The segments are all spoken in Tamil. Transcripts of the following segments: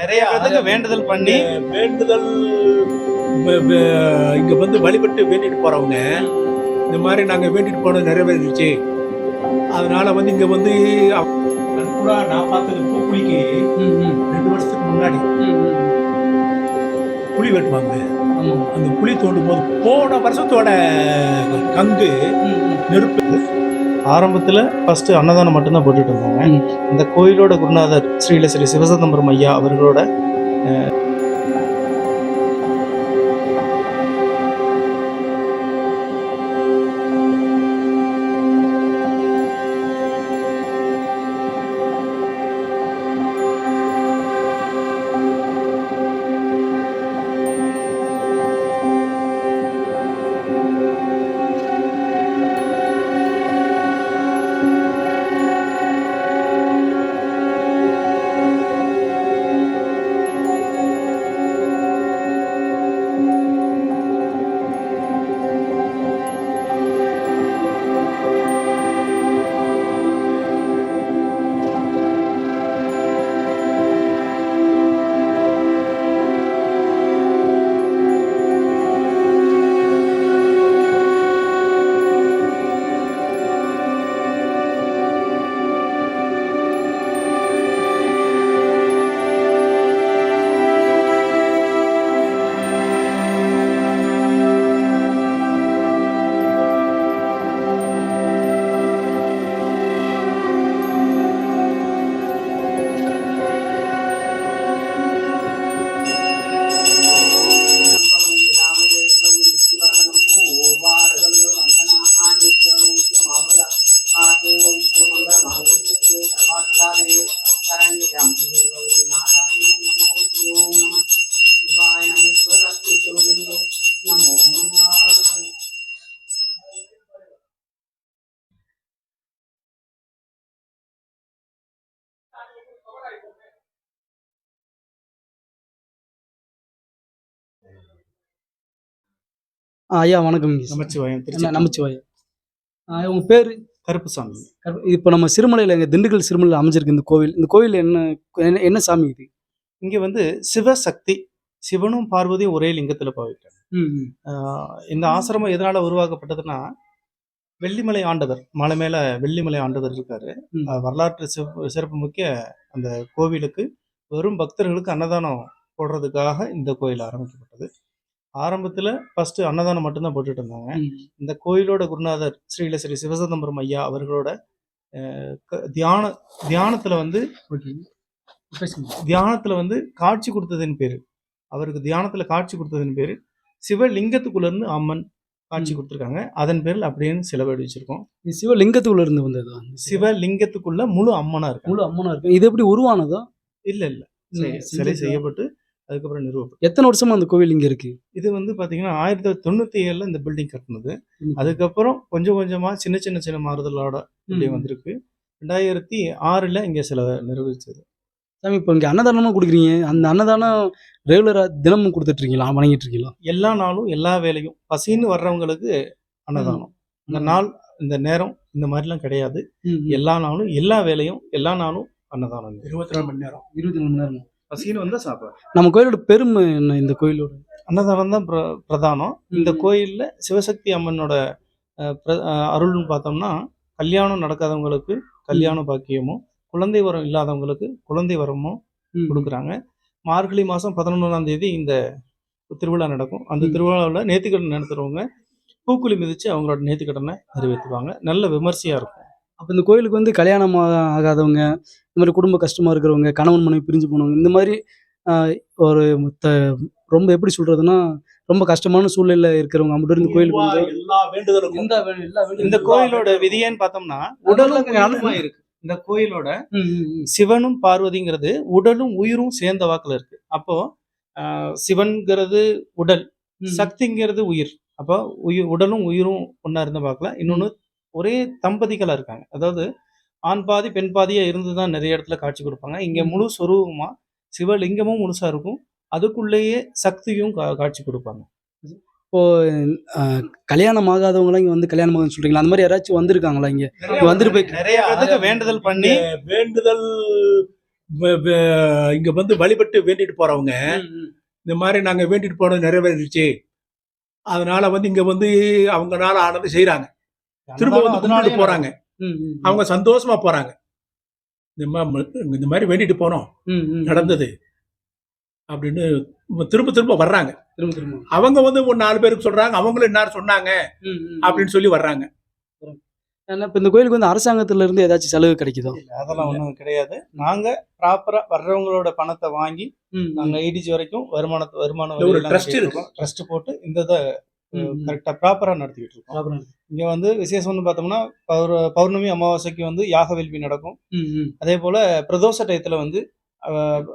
நிறைய வேண்டுதல் பண்ணி வேண்டுதல் இங்க வந்து வழிபட்டு வேண்டிட்டு போறவங்க இந்த மாதிரி நாங்க வேண்டிட்டு போனது நிறைவேறிச்சு. அதனால வந்து இங்க வந்து நன்கூடா நான் பார்த்தது பூக்குழிக்கு ரெண்டு வருஷத்துக்கு முன்னாடி புளி வெட்டுவாங்க. அந்த புளி தோண்டும் போது போன வருஷத்தோட கங்கு நெருப்பு. ஆரம்பத்துல ஃபர்ஸ்ட் அன்னதானம் மட்டும்தான் போட்டுட்டு இருந்தாங்க. இந்த கோயிலோட குருநாதர் ஸ்ரீல ஸ்ரீ சிவசிதம்பரம் ஐயா அவர்களோட ஐயா வணக்கம் நமச்சிவாயம் என்ன திருச்சி நமச்சிவாயா ஆ, உங்க பேர்? கருப்புசாமி. இப்போ நம்ம சிறுமலையில் எங்கள் திண்டுக்கல் சிறுமலையில் அமைஞ்சிருக்கு இந்த கோவில். இந்த கோவில் என்ன என்ன- என்ன சாமி இது? இங்க வந்து சிவசக்தி சிவனும் பார்வதியும் ஒரே லிங்கத்துல பாவிக்கிறாங்க. ஆஹ் இந்த ஆசிரமம் எதனால உருவாக்கப்பட்டதுன்னா வெள்ளிமலை ஆண்டவர் மலை மேல வெள்ளிமலை ஆண்டவர் இருக்காரு. வரலாற்று சிறப்பு சிறப்பு முக்கிய அந்த கோவிலுக்கு வெறும் பக்தர்களுக்கு அன்னதானம் போடுறதுக்காக இந்த கோயில் ஆரம்பிக்கப்பட்டது. ஆரம்பத்துல ஃபர்ஸ்ட் அன்னதானம் மட்டும்தான் போட்டுட்டு இருந்தாங்க. இந்த கோயிலோட குருநாதர் ஸ்ரீல ஸ்ரீ சிவசிதம்பரம் ஐயா அவர்களோட தியான தியானத்துல வந்து தியானத்துல வந்து காட்சி கொடுத்ததின் பேரு. அவருக்கு தியானத்துல காட்சி கொடுத்ததின் பேரு சிவலிங்கத்துக்குள்ள இருந்து அம்மன் காட்சி. கொடுத்துருக்காங்க. அதன் பேரில் அப்படின்னு சிலவடி வச்சிருக்கோம். சிவலிங்கத்துக்குள்ள இருந்து வந்ததா? சிவலிங்கத்துக்குள்ள முழு அம்மனா இருக்கு முழு அம்மனா இருக்கு இது எப்படி உருவானதா? இல்ல இல்ல. சிலை? செய்யப்பட்டு அதுக்கப்புறம் நிறுவப்பட்டு எத்தனை வருஷமா அந்த கோவில் இங்க இருக்கு? இது வந்து பாத்தீங்கன்னா ஆயிரத்தி தொள்ளாயிரத்தி தொண்ணூத்தி ஏழுல இந்த பில்டிங் கட்டினது. அதுக்கப்புறம் கொஞ்சம் கொஞ்சமா சின்ன சின்ன சின்ன மாறுதலோட இப்படி. வந்திருக்கு. ரெண்டாயிரத்தி ஆறுல இங்க சில நிர்வகிச்சது சாமி இப்போ இங்க அன்னதானமா கொடுக்குறீங்க. அந்த அன்னதானம் ரெகுலரா தினமும் கொடுத்துட்டு இருக்கீங்களா வணங்கிட்டு இருக்கீங்களா எல்லா நாளும் எல்லா வேலையும் பசின்னு வர்றவங்களுக்கு அன்னதானம். இந்த நாள் இந்த நேரம் இந்த மாதிரிலாம் கிடையாது. எல்லா நாளும் எல்லா வேலையும் எல்லா நாளும் அன்னதானம். இருபத்தி நாலு மணி நேரம். இருபத்தி நாலு மணி நேரம்? பசின்னு வந்தா சாப்பாடு நம்ம கோயிலோட பெருமை என்ன இந்த கோயிலோட? அன்னதானம் தான் பிர- பிரதானம். இந்த. கோயில்ல சிவசக்தி அம்மனோட அஹ், பிர- அஹ், அருள்னு பார்த்தோம்னா கல்யாணம் நடக்காதவங்களுக்கு கல்யாண பாக்கியமும் குழந்தை வரம் இல்லாதவங்களுக்கு குழந்தை வரமும் ம். கொடுக்குறாங்க. மார்கழி மாதம் பதினொன்றாம் தேதி இந்த திருவிழா நடக்கும். அந்த ம். திருவிழாவில் நேர்த்திக்கடன் நடத்துறவங்க பூக்குழி மிதிச்சு அவங்களோட நேர்த்திக்கடனை நிறைவேற்றுவாங்க நல்ல விமர்சையா இருக்கும். அப்போ இந்த கோயிலுக்கு வந்து கல்யாணம் ஆகாதவங்க இந்த மாதிரி குடும்ப கஷ்டமா இருக்கிறவங்க கணவன் மனைவி பிரிஞ்சு போனவங்க இந்த மாதிரி ஒரு த- ரொம்ப எப்படி சொல்றதுன்னா ரொம்ப கஷ்டமான சூழ்நிலையில இருக்கிறவங்க மட்டும் இந்த கோயிலுக்கு வந்து இந்த கோயிலோட விதியேன்னு பார்த்தோம்னா உயிருமா இருக்கு இந்த கோயிலோட. சிவனும் பார்வதிங்கிறது உடலும் உயிரும் சேர்ந்த வாக்குல இருக்கு அப்போ சிவன்கிறது உடல். சக்திங்கிறது உயிர் அப்போ உயிர் உடலும் உயிரும் ஒண்ணா இருந்த வாக்குல இன்னொன்னு ஒரே தம்பதிகளா இருக்காங்க. அதாவது ஆண் பாதி பெண் பாதியா இருந்துதான் நிறைய இடத்துல காட்சி கொடுப்பாங்க. இங்க. முழு சொரூபமா சிவலிங்கமும் முழுசா இருக்கும். அதுக்குள்ளேயே சக்தியும் கா- காட்சி கொடுப்பாங்க. இப்போ கல்யாணம் ஆகாதவங்களாம் இங்க வந்து கல்யாணம் ஆகுதுன்னு சொல்றீங்களா? அந்த மாதிரி யாராச்சும் வந்திருக்காங்களா இங்க? இங்க வந்துட்டு போய் நிறைய பேருக்கு வேண்டுதல் பண்ணி வேண்டுதல் இங்க வந்து வழிபட்டு வேண்டிட்டு போறவங்க இந்த மாதிரி நாங்க வேண்டிட்டு போனது நிறைவேறிடுச்சு. அதனால வந்து இங்க வந்து அவங்கனால ஆனது செய்றாங்க. திரும்ப வந்து கும்பிட்டு போறாங்க. அவங்க சந்தோஷமா போறாங்க. இந்த மா- இந்த மாதிரி வேண்டிட்டு போனோம். நடந்தது. அப்படின்னு திரும்ப திரும்ப வர்றாங்க. திரும்ப திரும்ப. அவங்க வந்து ஒரு நாலு பேருக்கு சொல்றாங்க. அவங்களும் இன்னார் சொன்னாங்க. அப்படின்னு சொல்லி வர்றாங்க. இப்ப இந்த கோயிலுக்கு வந்து அரசாங்கத்துல இருந்து ஏதாச்சும் செலவு கிடைக்குதோ? அதெல்லாம் ஒன்றும் கிடையாது. நாங்க ப்ராப்பரா வர்றவங்களோட பணத்தை வாங்கி. நாங்க ஐடிஜி வரைக்கும் வருமானத்தை வருமானம் இல்ல, ஒரு trust இருக்கு. ட்ரஸ்ட் போட்டு இந்த இதை ம், ம். கரெக்டா ப்ராப்பரா நடத்திக்கிட்டு இருக்கோம். இங்க வந்து விசேஷம்னு பார்த்தோம்னா பௌர பௌர்ணமி அமாவாசைக்கு வந்து யாக வேள்வி நடக்கும். அதே போல பிரதோஷ டயத்துல வந்து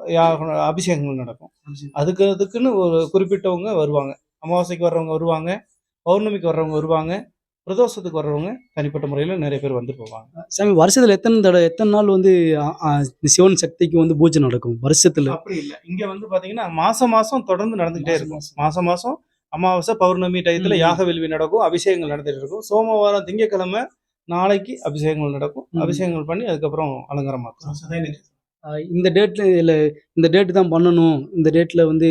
யாக- அபிஷேகங்கள் நடக்கும். அதுக்கு அதுக்குன்னு ஒரு குறிப்பிட்டவங்க வருவாங்க. அமாவாசைக்கு வர்றவங்க வருவாங்க பௌர்ணமிக்கு வர்றவங்க வருவாங்க பிரதோஷத்துக்கு வர்றவங்க தனிப்பட்ட முறையில் நிறைய பேர் வந்து போவாங்க. சாமி வருஷத்துல எத்தனை தடவை எத்தனை நாள் வந்து சிவன் சக்திக்கு வந்து பூஜை நடக்கும் வருஷத்துல? அப்படி இல்லை. இங்க வந்து பாத்தீங்கன்னா மாசம் மாசம் தொடர்ந்து நடந்துகிட்டே இருக்கும். மாசம் மாசம் அமாவாசை பௌர்ணமி டயத்துல. யாக வேள்வி நடக்கும் அபிஷேகங்கள் நடந்துட்டு இருக்கும். சோமவாரம் திங்கக்கிழமை நாளைக்கு அபிஷேகங்கள் நடக்கும். அபிஷேகங்கள் பண்ணி அதுக்கப்புறம் அலங்காரம் இந்த டேட்ல இல்ல இந்த டேட் தான் பண்ணணும். இந்த டேட்ல வந்து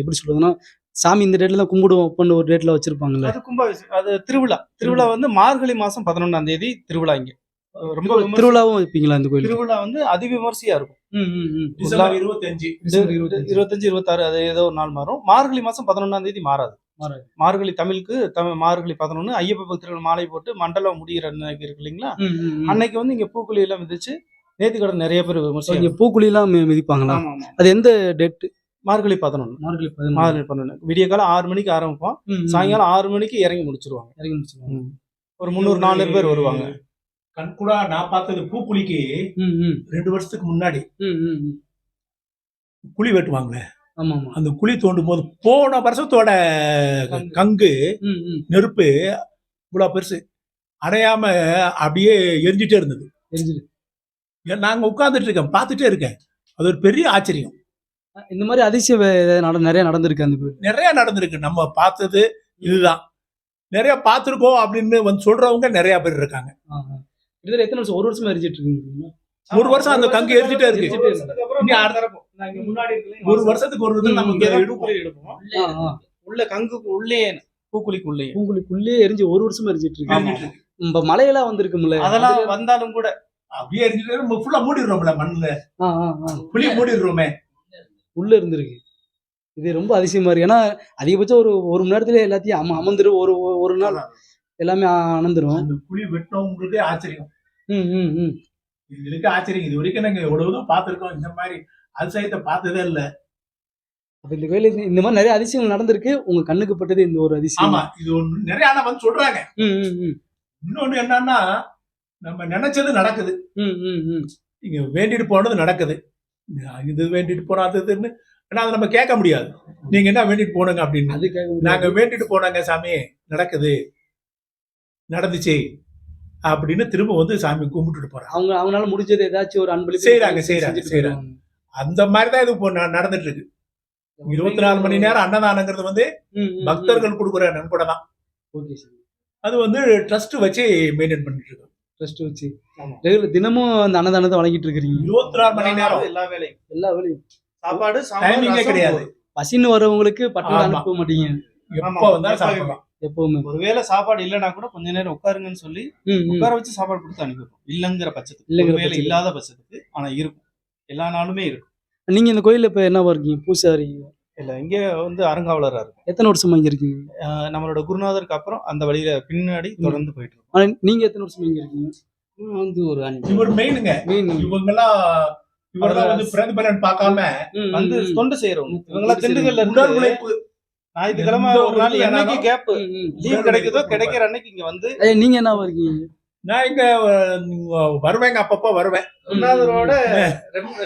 எப்படி சொல்றதுன்னா சாமி இந்த டேட்ல தான் கும்பிடுவோம் பண்ணு ஒரு டேட்ல வச்சிருப்பாங்கல்ல. அது கும்பாபிஷேகம் அது திருவிழா. திருவிழா வந்து மார்கழி மாசம் பதினொன்றாம் தேதி திருவிழா இங்க. ரொம்ப திருவிழாவும் வைப்பீங்களா இந்த கோயிலுக்கு? திருவிழா வந்து அதிவிமர்சையா இருக்கும். இருபத்தஞ்சு. இருபத்தஞ்சு. இருபத்தாறு அது ஏதோ ஒரு நாள் மாறும். மார்கழி மாசம் பதினொன்றாம் தேதி மாறாது. மார்கழி தமிழுக்கு தமிழ் மார்கழி பதினொன்று ஐயப்ப பக்தர்கள் மாலை போட்டு மண்டலம் முடிகிற அன்னைக்கு இருக்கு இல்லைங்களா. அன்னைக்கு வந்து இங்க பூக்குழி எல்லாம் மிதிச்சு நேத்தி கடன் நிறைய பேர் இங்க விமர்சனம் பூக்குழி எல்லாம் மிதிப்பாங்களா? அது எந்த டேட் மார்கழி பதினொன்று மார்கழி மார்கழி பதினொன்று விடிய காலம் ஆறு மணிக்கு ஆரம்பிப்போம். சாயங்காலம் ஆறு மணிக்கு இறங்கி முடிச்சிருவாங்க. இறங்கி முடிச்சிருவாங்க. ஒரு முந்நூறு நானூறு பேர் வருவாங்க. கண்கூடா நான் பார்த்தது பூக்குழிக்கு ரெண்டு வருஷத்துக்கு முன்னாடி. குழி வெட்டுவாங்களே. அந்த குழி தோண்டும் போது போன வருஷத்தோட கங்கு. நெருப்பு இவ்வளவு பெருசு. அணையாம அப்படியே எரிஞ்சிட்டே இருந்தது. ஏன் நாங்க உட்கார்ந்துட்டு இருக்கேன் பார்த்துட்டே இருக்கேன். அது ஒரு பெரிய ஆச்சரியம். இந்த மாதிரி அதிசயம் நிறைய நடந்திருக்கு அந்த நிறைய நடந்திருக்கு. நம்ம பார்த்தது இதுதான். நிறைய பார்த்துருக்கோம் அப்படின்னு வந்து சொல்றவங்க நிறைய பேர் இருக்காங்க. கிட்டத்தட்ட எத்தனை வருஷம்? ஒரு வருஷமா எரிஞ்சிட்டு இருக்கீங்க ஒரு வருஷம் அந்த கங்கு எரிஞ்சிட்டே இருக்கு. ஒரு வருஷத்துக்கு ஒரு நம்ம எடுப்போம். உள்ள கங்குக்கு உள்ளே பூக்குழிக்கு உள்ளே பூங்குழிக்குள்ளே எரிஞ்சு ஒரு வருஷமா எரிஞ்சிட்டு இருக்கு. ஆமா. இப்ப மழையெல்லாம் வந்திருக்கும்ல. அதெல்லாம் வந்தாலும் கூட அப்படியே எரிஞ்சிட்டே நம்ம ஃபுல்லா மூடிடுறோம்ல மண்ணுல. குழி மூடிடுறோமே. உள்ள இருந்திருக்கு. இது ரொம்ப அதிசயமா இருக்கு. ஏன்னா அதிகபட்சம் ஒரு ஒரு மணி நேரத்துல எல்லாத்தையும் அம அமர்ந்துரும். ஒரு ஒரு- நாள் எல்லாமே அணந்துரும். அந்த குழி வெட்டினவங்களுக்கே ஆச்சரியம். ம் ம் ம். இதுக்கு ஆச்சரியம். இது வரைக்கும் நாங்க எவ்வளவுதான் பார்த்திருக்கோம். இந்த மாதிரி அதிசயத்தை பார்த்ததே இல்ல. அப்ப இந்த கோயில இந்த- மாதிரி நிறைய அதிசயங்கள் நடந்திருக்கு. உங்க கண்ணுக்கு பட்டது இந்த ஒரு அதிசயம். ஆமா இது ஒண்ணு நிறைய ஆனா வந்து சொல்றாங்க. ம் ம் ம். இன்னொன்னு என்னன்னா நம்ம நினைச்சது நடக்குது. ம் ம் ம். நீங்க வேண்டிட்டு போனது நடக்குது. இது வேண்டிட்டு போனோம் அது இதுன்னு ஆனா அதை நம்ம கேட்க முடியாது. நீங்க என்ன வேண்டிட்டு போனங்க அப்படின்னு. நாங்க வேண்டிட்டு போனாங்க சாமி. நடக்குது. நடந்துச்சு. அப்படின்னு திரும்ப வந்து சாமி கும்பிட்டுட்டு போறாங்க அவங்க அவங்களால முடிஞ்சது ஏதாச்சும் ஒரு அன்பளிப்பு செய்றாங்க, செய்றாங்க, செஞ்சுட்டு செய்றாங்க. போயிடுவாங்க. அந்த மாதிரி தான் இது இப்போ நடந்துட்டு இருக்கு. இருபத்தி நாலு மணி நேரம் அன்னதானங்கிறது வந்து. பக்தர்கள் கொடுக்குற நன்கொடை தான். Okay sir. அது வந்து ட்ரஸ்ட் வச்சு மெயின்டைன் பண்ணிட்டு இருக்கோம். ட்ரஸ்ட் வச்சு. ரெகுலர் தினமும் அந்த அன்னதானத்தை வழங்கிட்டு இருக்கிறீங்க. இருபத்தி நாலு மணி நேரம். எல்லா வேலையும். எல்லா வேலையும். சாப்பாடு டைமிங்கே கிடையாது. பசின்னு வரவங்களுக்கு பட்டம். அனுப்ப மாட்டீங்க. எப்போ வந்தாலும் சாப்பிடலாம். எப்பவுமே. ஒருவேளை சாப்பாடு இல்லைன்னா கூட கொஞ்ச நேரம் உட்காருங்கன்னு சொல்லி. உட்கார வச்சு சாப்பாடு கொடுத்து அனுப்பிடுவோம் இல்லங்கிற பட்சத்துக்கு. இல்லைங்கிற பட்சத்துக்கு. இல்லாத பட்சத்துக்கு ஆனா இருக்கும். எல்லா நாளுமே இருக்கும். நீங்க இந்த கோயில்ல இப்ப என்னவா இருக்கீங்க? பூசாரி? இல்ல இங்க வந்து அறங்காவலரா இருக்கும். எத்தனை வருஷமா இங்க இருக்கீங்க? நம்மளோட குருநாதருக்கு அப்புறம் அந்த வழியில பின்னாடி தொடர்ந்து போயிட்டு இருக்கோம். ஆனா நீங்க எத்தனை வருஷமா இங்க இருக்கீங்க? வந்து ஒரு அஞ்சு. இவர் மெயினுங்க. இவங்கெல்லாம் இவரெல்லாம் வந்து பிரதிபலன் பார்க்காம வந்து தொண்டு செய்யறவங்க. இவங்கெல்லாம் தொண்டு திண்டுக்கல்ல உடல் உழைப்பு ஞாயிற்றுக்கிழமை ஒரு நாள் என்னைக்கு கேப். லீவ் கிடைக்குதோ கிடைக்கிற அன்னைக்கு இங்க வந்து நீங்க இருக்கீங்க நான் இங்க வருவேங்க அப்பப்போ வருவேன்.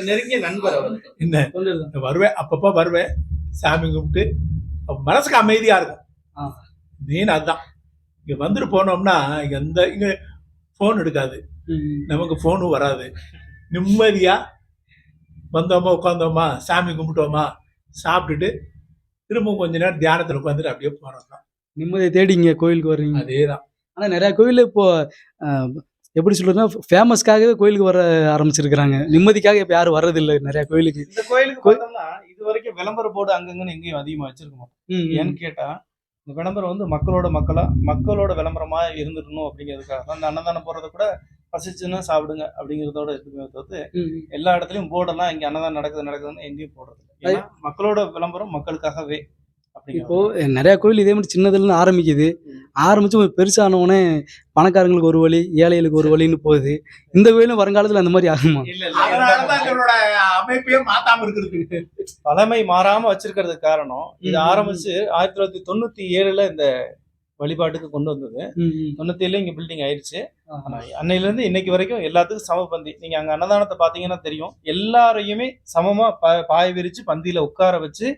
நெருங்கிய நண்பர் என்ன. வருவேன் அப்பப்போ வருவேன். சாமி கும்பிட்டு மனசுக்கு அமைதியா இருக்கும். மெயின் அதுதான் இங்க வந்துட்டு போனோம்னா எந்த இங்க ஃபோன் எடுக்காது. நமக்கு ஃபோனும் வராது. நிம்மதியா வந்தோமா உட்காந்தோமா சாமி கும்பிட்டோமா சாப்பிட்டுட்டு திரும்ப கொஞ்ச நேரம் தியானத்துல உட்காந்துட்டு அப்படியே போறோம் தான். நிம்மதியை தேடி இங்க கோயிலுக்கு வர்றீங்க. அதேதான். ஆனா நிறைய கோயில் இப்போ எப்படி சொல்றதுன்னா ஃபேமஸ்க்காகவே கோயிலுக்கு வர ஆரம்பிச்சிருக்கிறாங்க. நிம்மதிக்காக இப்போ யாரும் வர்றதில்லை நிறைய கோயிலுக்கு. இந்த கோயிலுக்கு பார்த்தோம்னா இது வரைக்கும் விளம்பர போர்டு அங்கங்கன்னு எங்கேயும் அதிகமா வச்சிருக்க மாட்டோம். ஏன்னு கேட்டா இந்த விளம்பரம் வந்து மக்களோட மக்களா மக்களோட விளம்பரமா இருந்துடணும் அப்படிங்கிறதுக்காக. தான். அந்த அன்னதானம் போடுறத கூட பசிச்சுன்னா சாப்பிடுங்க அப்படிங்கிறதோட இருக்குமே தவிர்த்து எல்லா இடத்துலயும் போர்டெல்லாம் இங்க அன்னதானம் நடக்குது நடக்குதுன்னு எங்கேயும் போடுறது மக்களோட விளம்பரம் மக்களுக்காகவே. இப்போ நிறைய கோயில் இதே மாதிரி சின்னதுலேருந்து ஆரம்பிக்குது. ஆரம்பிச்சு ஒரு பெருசான உடனே பணக்காரங்களுக்கு ஒரு வழி ஏழைகளுக்கு ஒரு வழின்னு போகுது. இந்த கோயிலும் வருங்காலத்தில் அந்த மாதிரி ஆகுமா? அமைப்பையே மாத்தாம இருக்கிறது பழமை மாறாம வச்சிருக்கிறதுக்கு காரணம் இது. ஆரம்பிச்சு ஆயிரத்தி தொள்ளாயிரத்தி தொண்ணூத்தி ஏழுல இந்த வழிபாட்டுக்கு கொண்டு வந்தது. தொண்ணூத்தி ஏழுல இங்க பில்டிங் ஆயிடுச்சு ஆனா அன்னையில இருந்து இன்னைக்கு வரைக்கும் எல்லாத்துக்கும் சமபந்தி நீங்க அங்க அன்னதானத்தை பாத்தீங்கன்னா தெரியும். எல்லாரையுமே சமமா பா- பாய் விரிச்சு பந்தியில உட்கார வச்சு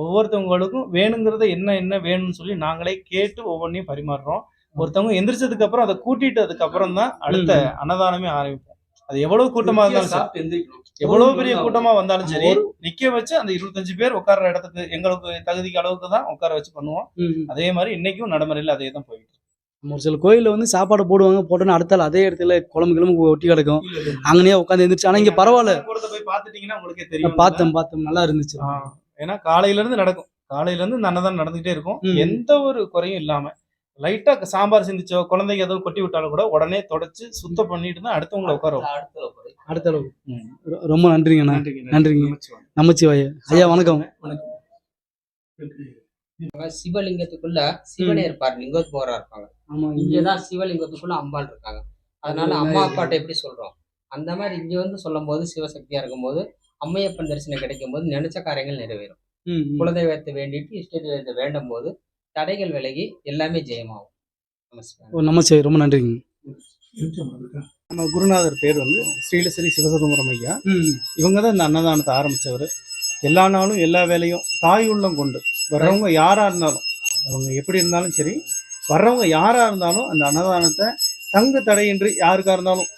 ஒவ்வொருத்தவங்களுக்கும் வேணுங்கிறத என்ன என்ன வேணும்னு சொல்லி நாங்களே கேட்டு ஒவ்வொன்றையும் பரிமாறுறோம். ஒருத்தவங்க எந்திரிச்சதுக்கு அப்புறம் அதை கூட்டிட்டு அதுக்கப்புறம் தான் அடுத்த அன்னதானமே ஆரம்பிப்போம். அது எவ்வளவு கூட்டமா இருந்தாலும் சரி. எவ்வளவு பெரிய கூட்டமா வந்தாலும் சரி நிக்க வச்சு அந்த இருபத்தஞ்சு பேர் உட்கார்ற இடத்துக்கு எங்களுக்கு தகுதிக்கு அளவுக்கு தான் உட்கார வச்சு பண்ணுவோம். அதே மாதிரி இன்னைக்கும் நடைமுறையில் அதே தான் போயிட்டு. ஒரு சில கோயிலில் வந்து சாப்பாடு போடுவாங்க போட்டோன்னு அடுத்த நாள் அதே இடத்துல குழம்பு கிளம்பு ஒட்டி கிடக்கும். அங்கனே உட்காந்து எந்திரிச்சு ஆனால் இங்கே பரவாயில்ல. போய் பார்த்துட்டீங்கன்னா உங்களுக்கே தெரியும். பார்த்தோம் பார்த்தோம் நல்லா இருந்துச்சு. ஏன்னா காலையில இருந்து நடக்கும். காலையில இருந்து இந்த அன்னதானம் நடந்துகிட்டே இருக்கும். எந்த ஒரு குறையும் இல்லாம லைட்டா சாம்பார் சிந்திச்சோ குழந்தைங்க எதுவும் கொட்டி விட்டாலும் கூட உடனே தொடச்சு சுத்தம் பண்ணிட்டு தான் அடுத்தவங்களை உட்கார. அடுத்த அளவு. ரொம்ப நன்றிங்கண்ணா நன்றிங்க. நமச்சிவாய ஐயா வணக்கம். சிவலிங்கத்துக்குள்ள சிவனே இருப்பார் லிங்கோத்பவரா இருப்பாங்க. இங்கதான் சிவலிங்கத்துக்குள்ள அம்பாள் இருக்காங்க. அதனால அம்மா அப்பாட்ட எப்படி சொல்றோம்? அந்த மாதிரி இங்க வந்து சொல்லும் போது சிவசக்தியா இருக்கும்போது அம்மையப்பன் தரிசனம் கிடைக்கும் போது நினைச்ச காரியங்கள் நிறைவேறும். குலதெய்வத்தை வேண்டிட்டு இஷ்ட தெய்வத்தை வேண்டும் போது தடைகள் விலகி எல்லாமே ஜெயமாகும். நமஸ்காரம். நமச்சிவாய் ரொம்ப நன்றிங்க. நம்ம குருநாதர் பேர் வந்து ஸ்ரீலஸ்ரீ சிவசுதந்திரம் ஐயா. இவங்க தான் இந்த அன்னதானத்தை ஆரம்பிச்சவர். எல்லா நாளும் எல்லா வேலையும் தாய் உள்ளம் கொண்டு வர்றவங்க யாரா இருந்தாலும் அவங்க எப்படி இருந்தாலும் சரி வர்றவங்க யாரா இருந்தாலும் அந்த அன்னதானத்தை தங்கு தடையின்றி யாருக்கா இருந்தாலும்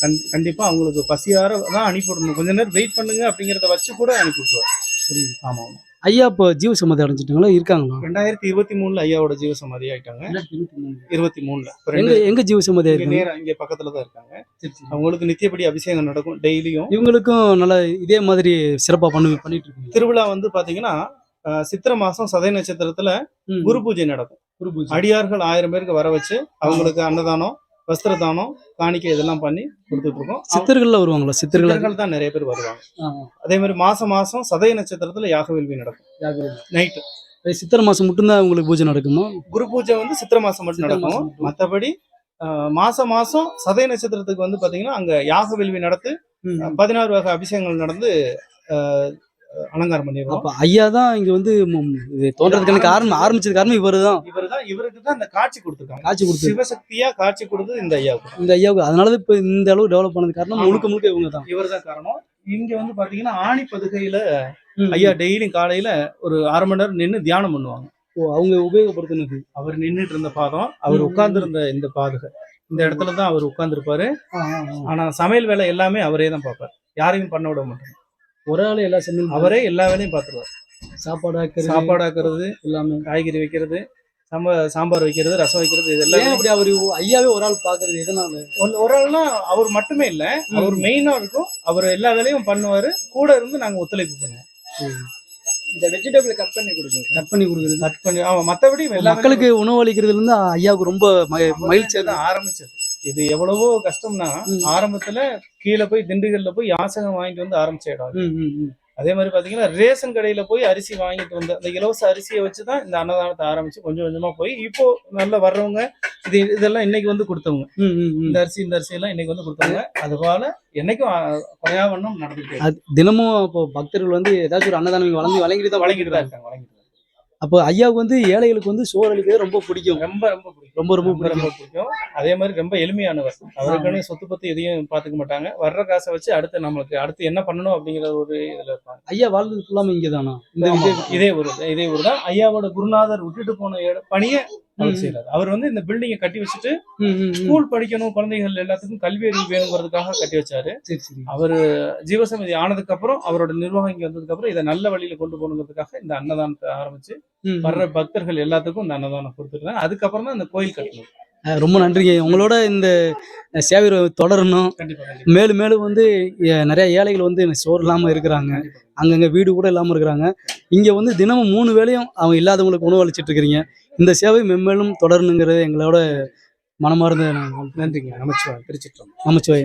கண் கண்டிப்பா அவங்களுக்கு பசியார தான் அனுப்பிவிடணும். கொஞ்ச நேரம் வெயிட் பண்ணுங்க அப்படிங்கிறத வச்சு கூட அனுப்பி விட்டுருவார் புரியுது? ஆமா ஆமா. ஐயா இப்போ ஜீவ சமாதி அடைஞ்சிட்டாங்களா? இருக்காங்களா? ரெண்டாயிரத்தி இருபத்தி மூணுல ஐயாவோட ஜீவ சமாதி ஆயிட்டாங்க. இருபத்தி மூணுல. எங்க எங்க ஜீவ சமாதி இங்க ஆயிருக்காங்க? நேரா இங்க பக்கத்துல தான் இருக்காங்க. அவங்களுக்கு நித்தியப்படி அபிஷேகம் நடக்கும் டெய்லியும். இவங்களுக்கும் நல்லா இதே மாதிரி சிறப்பா பண்ணு பண்ணிட்டு இருக்காங்க. திருவிழா வந்து பாத்தீங்கன்னா சித்திரை மாசம் சதய நட்சத்திரத்துல. குரு பூஜை நடக்கும். குரு பூஜை. அடியார்கள் ஆயிரம் பேருக்கு வர வச்சு அவங்களுக்கு அன்னதானம் வஸ்திர தானம் காணிக்கை இதெல்லாம் பண்ணி கொடுத்துட்டு இருக்கோம் சித்தர்கள்ல வருவாங்களா? சித்தர்கள் தான் நிறைய பேர் வருவாங்க. அதே மாதிரி மாசம் மாசம் சதய நட்சத்திரத்துல யாக வேள்வி நடக்கும். நைட்டு சித்திரை மாசம் மட்டும்தான் உங்களுக்கு பூஜை நடக்குமா? குரு பூஜை வந்து சித்திரை மாசம் மட்டும் நடக்கும். அஹ், மாசம் மாசம் சதய நட்சத்திரத்துக்கு வந்து பாத்தீங்கன்னா அங்க யாக வேள்வி நடத்து பதினாறு வகை அபிஷேகங்கள் நடந்து அலங்காரம் பண்ணிடுவோம் அப்ப ஐயா தான் இங்க வந்து தோன்றதுக்கான காரணம் ஆரம்பிச்சது காரணம் இவரு தான் இவர் தான் இவருக்கு தான் இந்த காட்சி கொடுத்துருக்காங்க. காட்சி கொடுத்து சிவசக்தியா காட்சி கொடுத்தது இந்த ஐயாவுக்கு. இந்த ஐயாவுக்கு. அதனாலதான் இப்ப இந்த அளவு டெவலப் பண்ணது காரணம் முழுக்க முழுக்க இவங்க தான் இவர் தான் காரணம். இங்க வந்து பாத்தீங்கன்னா ஆணி பதுகையில ஐயா டெய்லியும் காலையில ஒரு அரை மணி நேரம் நின்று தியானம் பண்ணுவாங்க. ஓ, அவங்க உபயோகப்படுத்தினது அவர் நின்றுட்டு இருந்த பாதம் அவர் ம். உட்கார்ந்து இருந்த இந்த பாதுகை. இந்த இடத்துல தான் அவர் உட்கார்ந்துருப்பாரு. ஆனா சமையல் வேலை எல்லாமே அவரே தான் பார்ப்பார். யாரையும் பண்ண விட மாட்டார். ஒரு ஆளு எல்லா சமையல் அவரே எல்லா வேலையும் பார்த்துருவார். சாப்பாடு ஆக்குறது சாப்பாடாக்குறது எல்லாமே. காய்கறி வைக்கிறது சாம்ப சாம்பார் வைக்கிறது ரசம் வைக்கிறது இது எல்லாமே அப்படி அவரு ஐயாவே ஒரு ஆள் பாக்குறது எதனால? ஒரு ஒரு ஆள்னா அவர் மட்டுமே இல்ல அவர் மெயினா இருக்கும். அவர் எல்லா வேலையும் பண்ணுவாரு. கூட இருந்து நாங்க ஒத்துழைப்பு பண்ணுவோம். இந்த வெஜிடபிள் கட் பண்ணி கொடுக்கணும் கட் பண்ணி கொடுக்குறது? கட் பண்ணி அவன் மத்தபடி எல்லா மக்களுக்கு உணவு அளிக்கிறதுல இருந்து ஐயாவுக்கு ரொம்ப ம- மகிழ்ச்சியா தான் ஆரம்பிச்சது. இது எவ்வளவோ கஷ்டம்னா. ஆரம்பத்துல கீழே போய் திண்டுக்கல்ல போய் யாசகம் வாங்கிட்டு வந்து ஆரம்பிச்ச இடம் அது. அதே மாதிரி பாத்தீங்கன்னா ரேஷன் கடையில போய் அரிசி வாங்கிட்டு வந்து அந்த இலவச அரிசியை வச்சு தான் இந்த அன்னதானத்தை ஆரம்பிச்சு கொஞ்சம் கொஞ்சமா போய் இப்போ நல்லா வர்றவங்க இது இதெல்லாம் இன்னைக்கு வந்து கொடுத்தவங்க. இந்த அரிசி இந்த அரிசி எல்லாம் இன்னைக்கு வந்து கொடுத்தவங்க அதுபோல என்னைக்கும் ஆ, குறையாவண்ணம் நடந்துட்டு. அது தினமும் இப்போ பக்தர்கள் வந்து ஏதாச்சும் ஒரு அன்னதானம் வழங்கி வழங்கிட்டு தான் வழங்கிட்டு தான் இருக்காங்க வழங்கிட்டு. அப்போ ஐயாவுக்கு வந்து ஏழைகளுக்கு வந்து சோறு அளிக்கிறது ரொம்ப பிடிக்கும். ரொம்ப ரொம்ப பிடிக்கும். ரொம்ப ரொம்ப ரொம்ப ரொம்ப பிடிக்கும். அதே மாதிரி ரொம்ப எளிமையானவர். அவருக்குன்னு சொத்து பத்தி எதையும் பாத்துக்க மாட்டாங்க. வர்ற காசை வச்சு அடுத்து நம்மளுக்கு அடுத்து என்ன பண்ணணும் அப்படிங்கிற ஒரு இதுல இருப்பாங்க. ஐயா வாழ்ந்தது ஃபுல்லாம இங்கதானா? இந்த ஆமா, இதே ஊர். இதே ஊர் தான். ஐயாவோட குருநாதர் விட்டுட்டு போன பணியை அவர் செய்யறாரு அவர் வந்து இந்த பில்டிங்க கட்டி வச்சுட்டு ஸ்கூல் படிக்கணும் குழந்தைகள் எல்லாத்துக்கும் கல்வி அறிவு வேணுங்கிறதுக்காக கட்டி வச்சாரு. அவர் ஜீவசமிதி ஆனதுக்கு அப்புறம் அவரோட நிர்வாகம் இங்க வந்ததுக்கு அப்புறம் இதை நல்ல வழியில கொண்டு போகணுங்கிறதுக்காக இந்த அன்னதானத்தை ஆரம்பிச்சு வர்ற பக்தர்கள் எல்லாத்துக்கும் இந்த அன்னதானம் கொடுத்துருக்காங்க அதுக்கப்புறம் தான் இந்த கோயில் கட்டணும். ரொம்ப நன்றிங்க. உங்களோட இந்த சேவை தொடரணும். மேலும் மேலும் வந்து நிறைய ஏழைகள் வந்து சோறு இல்லாம இருக்கிறாங்க. அங்கங்க வீடு கூட இல்லாம இருக்கிறாங்க. இங்க வந்து தினமும் மூணு வேலையும் அவங்க இல்லாதவங்களுக்கு உணவு அளிச்சிட்டு இருக்கிறீங்க. இந்த சேவை மென்மேலும் தொடரணுங்கிறது எங்களோட மனமார்ந்த நன்றிங்க. நமச்சிவாய் திருச்சிட்டோம் நமச்சிவாய்